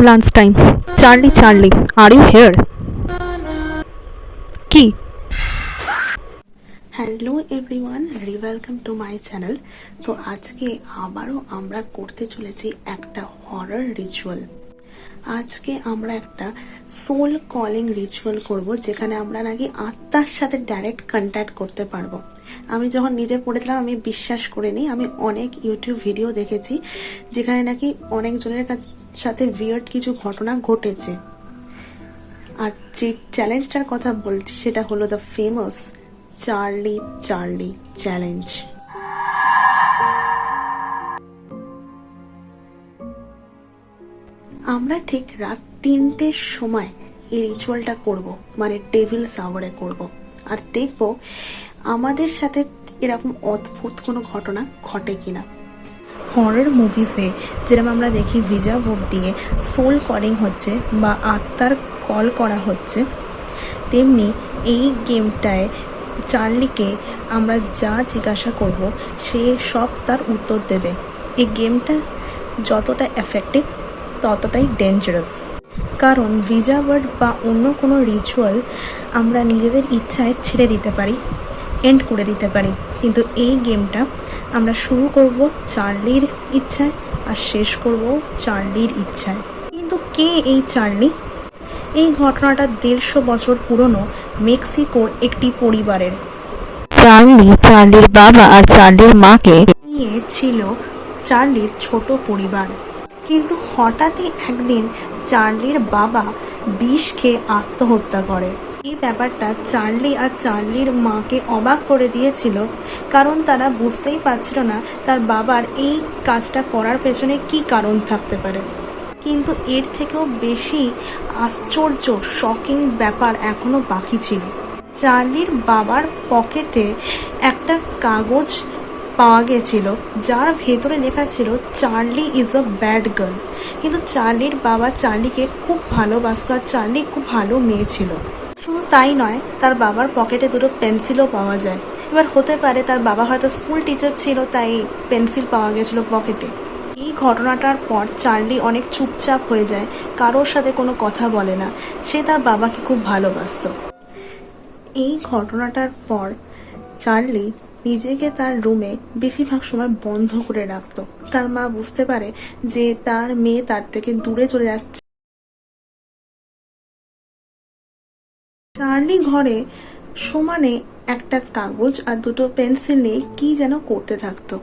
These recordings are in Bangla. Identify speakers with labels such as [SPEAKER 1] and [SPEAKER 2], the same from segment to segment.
[SPEAKER 1] Lunch time Charlie Charlie are you here কি
[SPEAKER 2] hello everyone re welcome to my channel তো আজকে আবারও আমরা করতে চলেছি একটা হরর রিচুয়াল আজকে আমরা একটা সোল কলিং রিচুয়াল করব, যেখানে আমরা নাকি আত্মার সাথে ডাইরেক্ট কন্ট্যাক্ট করতে পারব। আমি যখন নিজে পড়েছিলাম, আমি বিশ্বাস করিনি, আমি অনেক ইউটিউব ভিডিও দেখেছি, যেখানে নাকি অনেকজনের কাছ, সাথে ভিয়ার্ড কিছু ঘটনা ঘটেছে। আর যে চ্যালেঞ্জটার কথা বলছি, সেটা হলো the famous Charlie Charlie challenge আমরা ঠিক রাত তিনটের সময় এই রিচুয়ালটা করব মানে টেবিল সাওয়ারে করব। আর দেখব আমাদের সাথে এরকম অদ্ভুত কোনো ঘটনা ঘটে কিনা। হরর মুভিসে যেরকম আমরা দেখি ভিজা বুক দিয়ে সোল কলিং হচ্ছে বা আত্মার কল করা হচ্ছে, তেমনি এই গেমটায় চার্লিকে আমরা যা জিজ্ঞাসা করব সে সব তার উত্তর দেবে। এই গেমটা যতটা এফেক্টিভ ততটাই ডেঞ্জারাস কারণ ভিজা ওয়ার্ড বা অন্য কোনো রিচুয়াল আমরা নিজেদের ইচ্ছায় ছেড়ে দিতে পারি এন্ড করে দিতে পারি। কিন্তু এই গেমটা আমরা শুরু করব চার্লির ইচ্ছায় আর শেষ করব চার্লির ইচ্ছায়। কিন্তু কে এই চার্লি? এই ঘটনাটা দেড়শো বছর পুরনো মেক্সিকোর একটি পরিবারের।
[SPEAKER 1] চার্লি চার্লির বাবা আর চার্লির মাকে
[SPEAKER 2] নিয়ে ছিল চার্লির ছোট পরিবার। কিন্তু হঠাৎই একদিন চার্লির বাবা বিষ খেয়ে আত্মহত্যা করে। এই ব্যাপারটা চার্লি আর চার্লির মাকে অবাক করে দিয়েছিল, কারণ তারা বুঝতেই পারছিল না তার বাবার এই কাজটা করার পেছনে কি কারণ থাকতে পারে। কিন্তু এর থেকেও বেশি আশ্চর্য, শকিং ব্যাপার এখনও বাকি ছিল। চার্লির বাবার পকেটে একটা কাগজ পাওয়া গেছিল যার ভেতরে লেখা ছিল, Charlie is a bad girl. কিন্তু চার্লির বাবা চার্লিকে খুব ভালোবাসতো আর চার্লি খুব ভালো মেয়ে ছিল। শুধু তাই নয়, তার বাবার পকেটে দুটো পেন্সিলও পাওয়া যায়। এবার হতে পারে তার বাবা হয়তো স্কুল টিচার ছিল, তাই পেন্সিল পাওয়া গেছিল পকেটে। এই ঘটনাটার পর চার্লি অনেক চুপচাপ হয়ে যায়, কারোর সাথে কোনো কথা বলে না। সে তার বাবাকে খুব ভালোবাসতো। এই ঘটনাটার পর চার্লি নিজেকে তার রুমে বেশিরভাগ সময় বন্ধ করে রাখতো। তার মা বুঝতে পারে যে তার মেয়ে তার থেকে দূরে চলে যাচ্ছে। চার্লি ঘরে সমানে একটা কাগজ আর দুটো পেন্সিল নিয়ে কি যেন করতে থাকতো।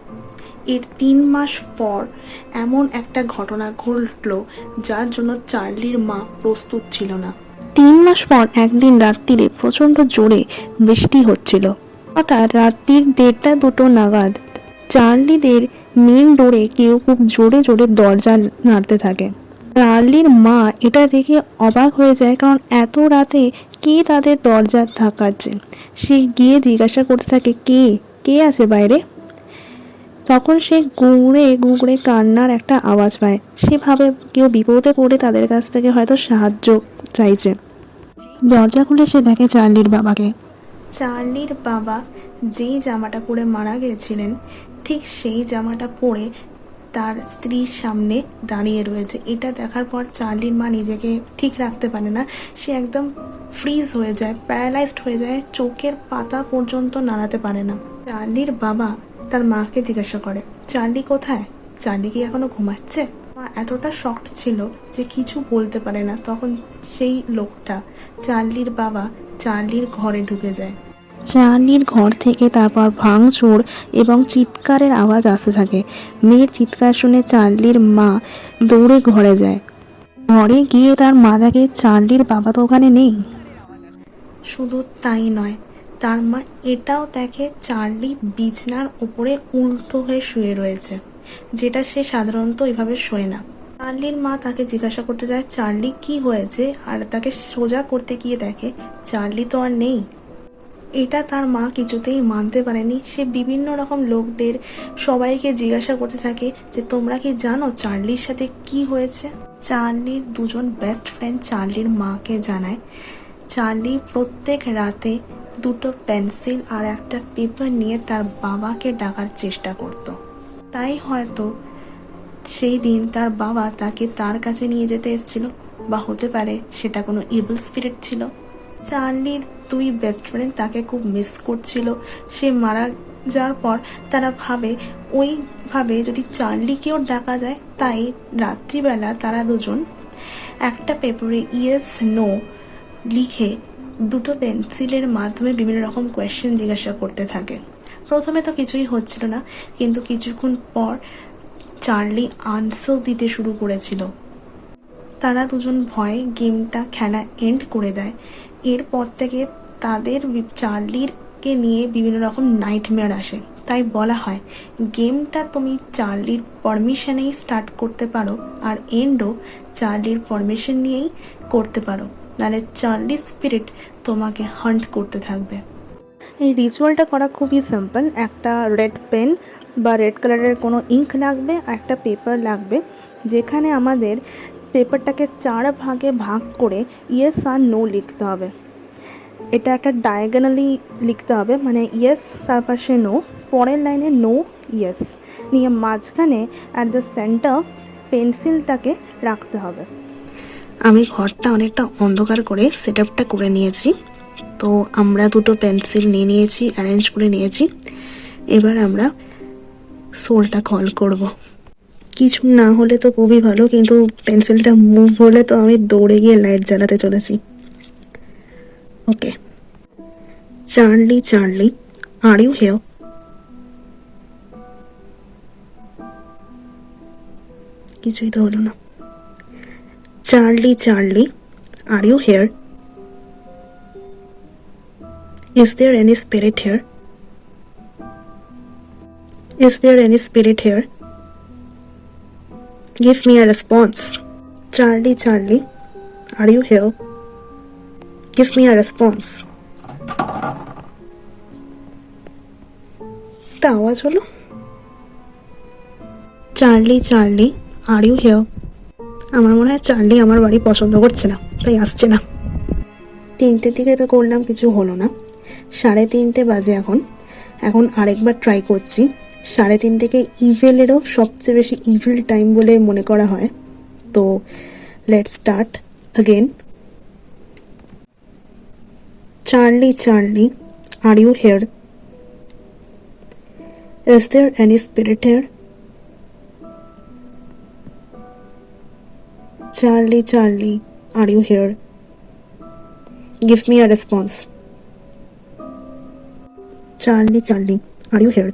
[SPEAKER 2] এর তিন মাস পর এমন একটা ঘটনা ঘটলো যার জন্য চার্লির মা প্রস্তুত ছিল না। তিন মাস পর একদিন রাত্রিরে প্রচণ্ড জোরে বৃষ্টি হচ্ছিল। হঠাৎ রাত্রির দেড়টা দুটো নাগাদ চার্লিদের মেন ডোরে কেউ খুব জোরে জোরে দরজা নাড়তে থাকে। চার্লির মা এটা দেখে অবাক হয়ে যায় কারণ এত রাতে কে তাদের দরজা ধাকাচ্ছে সে গিয়ে জিজ্ঞাসা করতে থাকে, কে? কে আছে বাইরে? তখন সে গুঁড়ে গুঁড়ে কান্নার একটা আওয়াজ পায়। সে ভাবে কেউ বিপদে পড়ে তাদের কাছ থেকে হয়তো সাহায্য চাইছে। দরজা খুলে সে দেখে চার্লির বাবাকে। চার্লির বাবা যেই জামাটা পরে মারা গেছিলেন, ঠিক সেই জামাটা পরে তার স্ত্রীর সামনে দাঁড়িয়ে রয়েছে। এটা দেখার পর চার্লির মা নিজেকে ঠিক রাখতে পারে না। সে একদম ফ্রিজ হয়ে যায় প্যারালাইজড হয়ে যায়, চোখের পাতা পর্যন্ত নাড়াতে পারে না। চার্লির বাবা তার মাকে জিজ্ঞাসা করে, চার্লি কোথায়? চার্লি কি এখনও ঘুমাচ্ছে? মা এতটা শক্ট ছিল যে কিছু বলতে পারে না। তখন সেই লোকটা, চার্লির বাবা চার্লির ঘরে ঢুকে যায়। চার্লির ঘর থেকে তারপর ভাঙচুর এবং চিৎকারের আওয়াজ আসতে থাকে। মেয়ের চিৎকার শুনে চার্লির মা দৌড়ে ঘরে যায়। ঘরে গিয়ে তার মা দেখে চার্লির বাবা তো ওখানে নেই? শুধু তাই নয় তার মা এটাও দেখে চার্লি বিছনার উপরে উল্টো হয়ে শুয়ে রয়েছে যেটা সে সাধারণত এভাবে শোয় না। চার্লির মা তাকে জিজ্ঞাসা করতে যায়, চার্লি, কি হয়েছে? আর তাকে সোজা করতে গিয়ে দেখে, চার্লি তো আর নেই। এটা তার মা কিছুতেই মানতে পারেনি। সে বিভিন্ন রকম লোকদের সবাইকে জিজ্ঞাসা করতে থাকে যে, তোমরা কি জানো চার্লির সাথে কি হয়েছে? চার্লির দুজন বেস্ট ফ্রেন্ড চার্লির মাকে জানায়, চার্লি প্রত্যেক রাতে দুটো পেন্সিল আর একটা পেপার নিয়ে তার বাবাকে ডাকার চেষ্টা করত। তাই হয়তো সেই দিন তার বাবা তাকে তার কাছে নিয়ে যেতে এসেছিল। বা হতে পারে সেটা কোনো ইভিল স্পিরিট ছিল। চার্লির দুই বেস্ট ফ্রেন্ড তাকে খুব মিস করছিল। সে মারা যাওয়ার পর তারা ভাবে ওইভাবে যদি চার্লিকেও ডাকা যায়, তাই রাত্রিবেলা তারা দুজন একটা পেপারে ইয়েস নো লিখে দুটো পেন্সিলের মাধ্যমে বিভিন্ন রকম কোয়েশ্চেন জিজ্ঞাসা করতে থাকে। প্রথমে তো কিছুই হচ্ছিল না, কিন্তু কিছুক্ষণ পর চার্লি আনসার দিতে শুরু করেছিল। তারা দুজন ভয়ে গেমটা খেলা এন্ড করে দেয়। এরপর থেকে তাদের চার্লিরকে নিয়ে বিভিন্ন রকম নাইটমেয়ার আসে। তাই বলা হয়, গেমটা তুমি চার্লির পারমিশনেই স্টার্ট করতে পারো আর এন্ডও চার্লির পারমিশন নিয়েই করতে পারো। নাহলে চার্লি স্পিরিট তোমাকে হান্ট করতে থাকবে। এই রিচুয়ালটা করা খুবই সিম্পল একটা রেড পেন বা রেড কালারের কোনো ইঙ্ক লাগবে একটা পেপার লাগবে, যেখানে আমাদের পেপারটাকে চার ভাগে ভাগ করে ইয়েস আর নো লিখতে হবে। এটা একটা ডায়াগোনালি লিখতে হবে মানে ইয়েস তার পাশে নো পরের লাইনে নো ইয়েস নিয়ে মাঝখানে অ্যাট দ্য সেন্টার পেন্সিলটাকে রাখতে হবে। আমি ঘরটা অনেকটা অন্ধকার করে সেট করে নিয়েছি। তো আমরা দুটো পেন্সিল নিয়ে নিয়েছি অ্যারেঞ্জ করে নিয়েছি। এবার আমরা সোলটা কল করব। কিছু না হলে তো খুবই ভালো, কিন্তু পেন্সিলটা মুভ হলে তো আমি দৌড়ে গিয়ে লাইট জ্বালাতে চলেছি। Okay Charlie Charlie are you here কিছুই তো হলো না। Charlie Charlie are you here Is there any spirit here? Is there any spirit here? Give me a response. Charlie, Charlie, are you here? Give me a response. একটা আওয়াজ হলো Charlie Charlie are you here আমার মনে হয় চার্লি আমার বাড়ি পছন্দ করছে না তাই আসছে না তিনটের দিকে তো করলাম কিছু হলো না সাড়ে তিনটে বাজে এখন। এখন আরেকবার ট্রাই করছি। সাড়ে তিনটেকে ইভেলেরও সবচেয়ে বেশি ইভিল টাইম বলে মনে করা হয়। তো let start again Charlie Charlie are you here is there any spirit here Charlie Charlie are you here Give me a response. Charlie Charlie are you here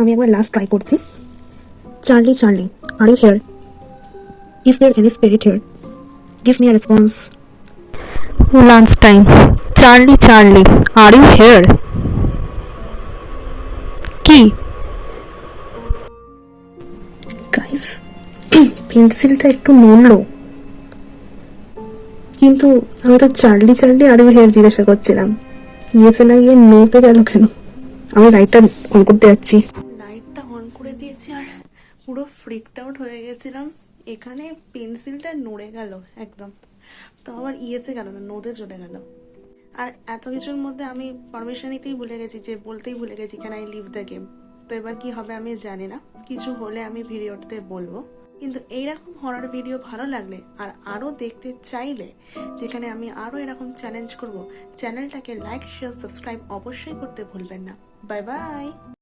[SPEAKER 2] আমি একবার লাস্ট ট্রাই করছি। Charlie Charlie are you here is there any spirit here give me a response
[SPEAKER 1] lunch time Charlie Charlie are you here কি
[SPEAKER 2] গাইস পেন্সিলটা একটু নড়লো। কিন্তু আমি তো Charlie Charlie are you here জিজ্ঞাসা করছিলাম। ইয়েতে না গিয়ে নোতে গেল কেন? আমি লাইটটা অন করতে যাচ্ছি। লাইটটা অন করে দিয়েছি আর পুরো ফ্রিকড আউট হয়ে গেছিলাম। এখানে পেন্সিলটা নড়ে গেল একদম। তো আবার ইয়েতে গেল না নোতে চলে গেল। আর এত কিছুর মধ্যে আমি পারমিশন নিতেই ভুলে গেছি যে বলতেই ভুলে গেছি কেন আই লিভ দ্য গেম তো এবার কি হবে আমি জানি না। কিছু হলে আমি ভিডিওটাতে বলব। কিন্তু এইরকম হরার ভিডিও ভালো লাগলে আর আরও দেখতে চাইলে যেখানে আমি আরও এরকম চ্যালেঞ্জ করব চ্যানেলটাকে লাইক শেয়ার সাবস্ক্রাইব অবশ্যই করতে ভুলবেন না। Bye bye